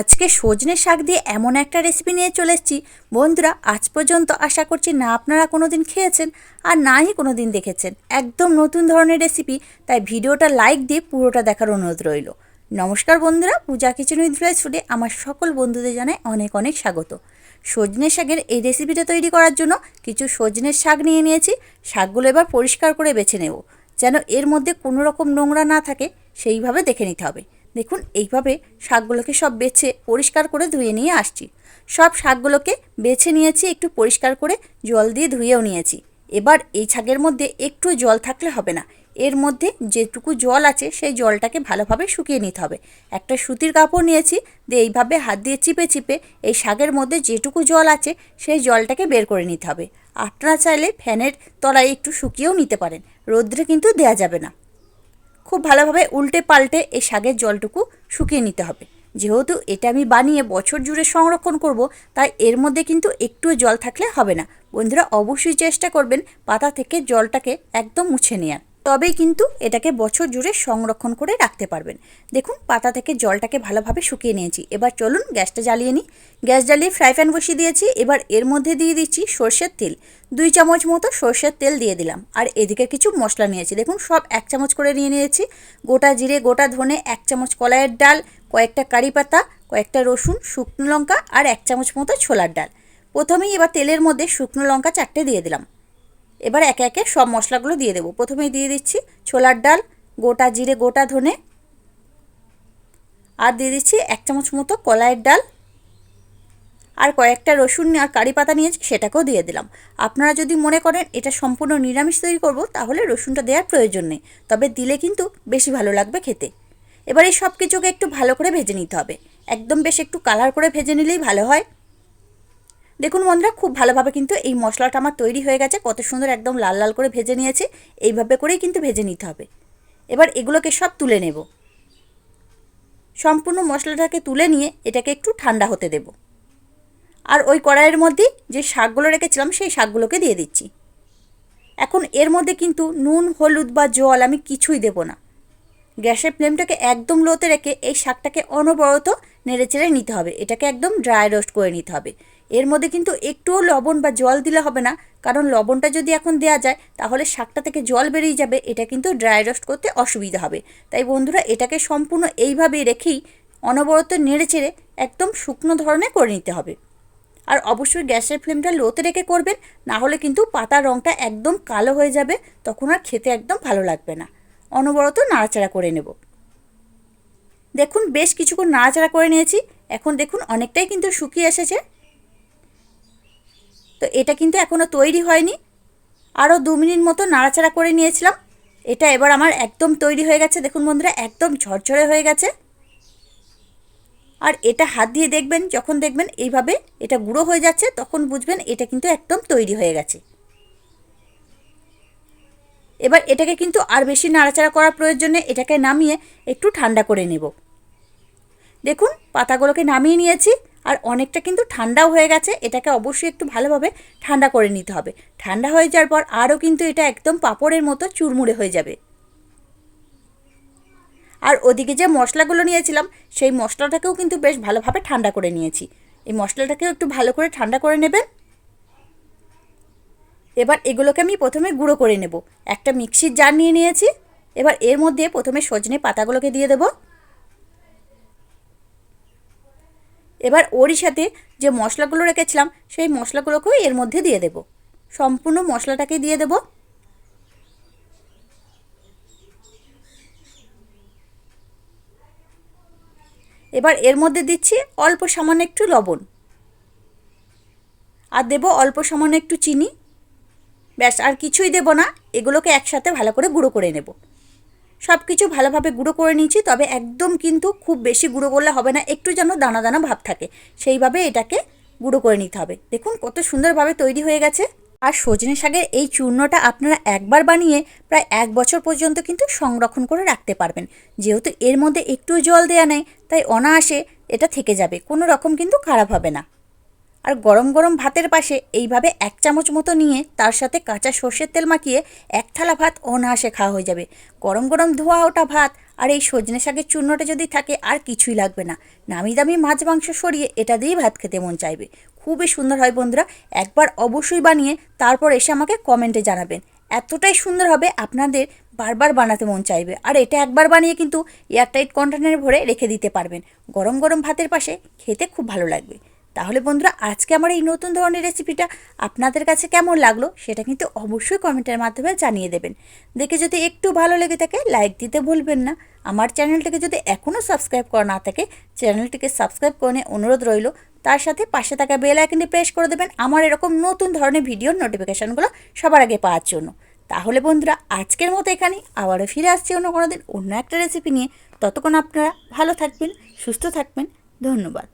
আজকে সজনে শাক দিয়ে এমন একটা রেসিপি নিয়ে চলে এসেছি। বন্ধুরা, আজ পর্যন্ত আশা করছি না আপনারা কোনো দিন খেয়েছেন আর নাই কোনো দিন দেখেছেন। একদম নতুন ধরনের রেসিপি তাই ভিডিওটা লাইক দিয়ে পুরোটা দেখার অনুরোধ রইল। নমস্কার বন্ধুরা, পূজা কিচেন উইথ ফ্রেশ ফুডে আমার সকল বন্ধুদের জানাই অনেক অনেক স্বাগত। সজনে শাকের এই রেসিপিটা তৈরি করার জন্য কিছু সজনের শাক নিয়ে নিয়েছি। শাকগুলো এবার পরিষ্কার করে বেছে নেব। যেন এর মধ্যে কোনো রকম নোংরা না থাকে, সেইভাবে দেখে নিতে হবে। দেখুন, এইভাবে শাকগুলোকে সব বেছে পরিষ্কার করে ধুয়ে নিয়ে আসছি। সব শাকগুলোকে বেছে নিয়েছি, একটু পরিষ্কার করে জল দিয়ে ধুয়েও নিয়েছি। এবার এই শাকের মধ্যে একটু জল থাকলে হবে না। এর মধ্যে যেটুকু জল আছে, সেই জলটাকে ভালোভাবে শুকিয়ে নিতে হবে। একটা সুতির কাপড় নিয়েছি, দিয়ে এইভাবে হাত দিয়ে চিপে চিপে এই শাকের মধ্যে যেটুকু জল আছে, সেই জলটাকে বের করে নিতে হবে। আপনারা চাইলে ফ্যানের তলায় একটু শুকিয়েও নিতে পারেন। রোদ্রে কিন্তু দেয়া যাবে না। খুব ভালোভাবে উল্টে পাল্টে এই শাকের জলটুকু শুকিয়ে নিতে হবে। যেহেতু এটা আমি বানিয়ে বছর জুড়ে সংরক্ষণ করব, তাই এর মধ্যে কিন্তু একটু জল থাকলে হবে না। বন্ধুরা, অবশ্যই চেষ্টা করবেন পাতা থেকে জলটাকে একদম মুছে নেওয়ার তবেই কিন্তু এটাকে বছর জুড়ে সংরক্ষণ করে রাখতে পারবেন। দেখুন, পাতা থেকে জলটাকে ভালোভাবে শুকিয়ে নিয়েছি। এবার চলুন গ্যাসটা জ্বালিয়ে নিই। গ্যাস জ্বালিয়ে ফ্রাই প্যান বসিয়ে দিয়েছি। এবার এর মধ্যে দিয়ে দিচ্ছি সর্ষের তেল। দুই চামচ মতো সর্ষের তেল দিয়ে দিলাম। আর এদিকে কিছু মশলা নিয়েছি। দেখুন, সব এক চামচ করে নিয়ে নিয়েছি। গোটা জিরে, গোটা ধনে, এক চামচ কলাইয়ের ডাল, কয়েকটা কারি পাতা, কয়েকটা রসুন, শুকনো লঙ্কা আর এক চামচ মতো ছোলার ডাল। প্রথমেই এবার তেলের মধ্যে শুকনো লঙ্কা চারটে দিয়ে দিলাম। এবার একে একে সব মশলাগুলো দিয়ে দেবো। প্রথমেই দিয়ে দিচ্ছি ছোলার ডাল, গোটা জিরে, গোটা ধনে। আর দিয়ে দিচ্ছি এক চামচ মতো কলাইয়ের ডাল। আর কয়েকটা রসুন আর কারি পাতা নিয়েছি, সেটাকেও দিয়ে দিলাম। আপনারা যদি মনে করেন এটা সম্পূর্ণ নিরামিষ তৈরি করব, তাহলে রসুনটা দেওয়ার প্রয়োজন নেই। তবে দিলে কিন্তু বেশি ভালো লাগবে খেতে। এবার এই সব কিছুকে একটু ভালো করে ভেজে নিতে হবে। একদম বেশ একটু কালার করে ভেজে নিলেই ভালো হয়। দেখুন বন্ধুরা, খুব ভালোভাবে কিন্তু এই মশলাটা আমার তৈরি হয়ে গেছে। কত সুন্দর একদম লাল লাল করে ভেজে নিয়েছে। এইভাবে করেই কিন্তু ভেজে নিতে হবে। এবার এগুলোকে সব তুলে নেব। সম্পূর্ণ মশলাটাকে তুলে নিয়ে এটাকে একটু ঠান্ডা হতে দেব। আর ওই কড়াইয়ের মধ্যে যে শাকগুলো রেখেছিলাম, সেই শাকগুলোকে দিয়ে দিচ্ছি। এখন এর মধ্যে কিন্তু নুন, হলুদ বা জল আমি কিছুই দেব না। গ্যাসের ফ্লেমটাকে একদম লোতে রেখে এই শাকটাকে অনবরত নেড়ে চেড়ে নিতে হবে। এটাকে একদম ড্রাই রোস্ট করে নিতে হবে। এর মধ্যে কিন্তু একটুও লবণ বা জল দিলে হবে না, কারণ লবণটা যদি এখন দেওয়া যায়, তাহলে শাকটা থেকে জল বেরিয়ে যাবে, এটা কিন্তু ড্রাই রোস্ট করতে অসুবিধা হবে। তাই বন্ধুরা, এটাকে সম্পূর্ণ এইভাবে রেখেই অনবরত নেড়ে চেড়ে একদম শুকনো ধরনের করে নিতে হবে। আর অবশ্যই গ্যাসের ফ্লেমটা লোতে রেখে করবেন, না হলে কিন্তু পাতার রঙটা একদম কালো হয়ে যাবে, তখন আর খেতে একদম ভালো লাগবে না। অনবরত নাড়াচাড়া করে নেব। দেখুন, বেশ কিছুক্ষণ নাড়াচাড়া করে নিয়েছি। এখন দেখুন, অনেকটাই কিন্তু শুকিয়ে এসেছে। তো এটা কিন্তু এখনও তৈরি হয়নি। আরও দু মিনিট মতো নাড়াচাড়া করে নিয়েছিলাম। এটা এবার আমার একদম তৈরি হয়ে গেছে। দেখুন বন্ধুরা, একদম ঝরঝরে হয়ে গেছে। আর এটা হাত দিয়ে দেখবেন, যখন দেখবেন এইভাবে এটা গুঁড়ো হয়ে যাচ্ছে, তখন বুঝবেন এটা কিন্তু একদম তৈরি হয়ে গেছে। এবার এটাকে কিন্তু আর বেশি নাড়াচাড়া করার প্রয়োজনে এটাকে নামিয়ে একটু ঠান্ডা করে নেব। দেখুন, পাতাগুলোকে নামিয়ে নিয়েছি আর অনেকটা কিন্তু ঠান্ডাও হয়ে গেছে। এটাকে অবশ্যই একটু ভালোভাবে ঠান্ডা করে নিতে হবে। ঠান্ডা হয়ে যাওয়ার পর আরও কিন্তু এটা একদম পাঁপড়ের মতো চুরমুড়ে হয়ে যাবে। আর ওদিকে যে মশলাগুলো নিয়েছিলাম, সেই মশলাটাকেও কিন্তু বেশ ভালোভাবে ঠান্ডা করে নিয়েছি। এই মশলাটাকেও একটু ভালো করে ঠান্ডা করে নেবেন। এবার এগুলোকে আমি প্রথমে গুঁড়ো করে নেব। একটা মিক্সির জার নিয়ে নিয়েছি। এবার এর মধ্যে প্রথমে সজনে পাতাগুলোকে দিয়ে দেব। এবার ওরই সাথে যে মশলাগুলো রেখেছিলাম, সেই মশলাগুলোকেও এর মধ্যে দিয়ে দেব। সম্পূর্ণ মশলাটাকে দিয়ে দেব। এবার এর মধ্যে দিচ্ছি অল্প সামান্য একটু লবণ। আর দেব অল্প সামান্য একটু চিনি। ব্যাস, আর কিছুই দেব না। এগুলোকে একসাথে ভালো করে গুঁড়ো করে নেব। সব কিছু ভালোভাবে গুঁড়ো করে নিয়েছি, তবে একদম কিন্তু খুব বেশি গুঁড়ো করলে হবে না, একটু যেন দানা দানা ভাব থাকে, সেইভাবে এটাকে গুঁড়ো করে নিতে হবে। দেখুন কত সুন্দরভাবে তৈরি হয়ে গেছে। আর সজনে শাকের এই চূর্ণটা আপনারা একবার বানিয়ে প্রায় এক বছর পর্যন্ত কিন্তু সংরক্ষণ করে রাখতে পারবেন। যেহেতু এর মধ্যে একটু জল দেওয়া নেই, তাই অনায়াসে এটা থেকে যাবে, কোনো রকম কিন্তু খারাপ হবে না। আর গরম গরম ভাতের পাশে এইভাবে এক চামচ মতো নিয়ে তার সাথে কাঁচা সর্ষের তেল মাখিয়ে এক থালা ভাত অনায়াসে খাওয়া হয়ে যাবে। গরম গরম ধোয়া ওটা ভাত আর এই সজনে শাকের চূর্ণটা যদি থাকে আর কিছুই লাগবে না। নামি দামি মাছ মাংস সরিয়ে এটা দিয়েই ভাত খেতে মন চাইবে। খুবই সুন্দর হয় বন্ধুরা, একবার অবশ্যই বানিয়ে তারপর এসে আমাকে কমেন্টে জানাবেন। এতটাই সুন্দর হবে আপনাদের বারবার বানাতে মন চাইবে। আর এটা একবার বানিয়ে কিন্তু এয়ারটাইট কন্টেনারে ভরে রেখে দিতে পারবেন। গরম গরম ভাতের পাশে খেতে খুব ভালো লাগবে। তাহলে বন্ধুরা, আজকে আমার এই নতুন ধরনের রেসিপিটা আপনাদের কাছে কেমন লাগল সেটা কিন্তু অবশ্যই কমেন্টের মাধ্যমে জানিয়ে দেবেন। দেখে যদি একটু ভালো লেগে থাকে লাইক দিতে ভুলবেন না। আমার চ্যানেলটিকে যদি এখনও সাবস্ক্রাইব করা না থাকে, চ্যানেলটিকে সাবস্ক্রাইব করে অনুরোধ রইল। তার সাথে পাশে থাকা বেল আইকনটি প্রেস করে দেবেন আমার এরকম নতুন ধরনের ভিডিওর নোটিফিকেশানগুলো সবার আগে পাওয়ার জন্য। তাহলে বন্ধুরা, আজকের মতো এখানে আবারও ফিরে আসছি অন্য কোনো দিন অন্য একটা রেসিপি নিয়ে। ততক্ষণ আপনারা ভালো থাকবেন, সুস্থ থাকবেন। ধন্যবাদ।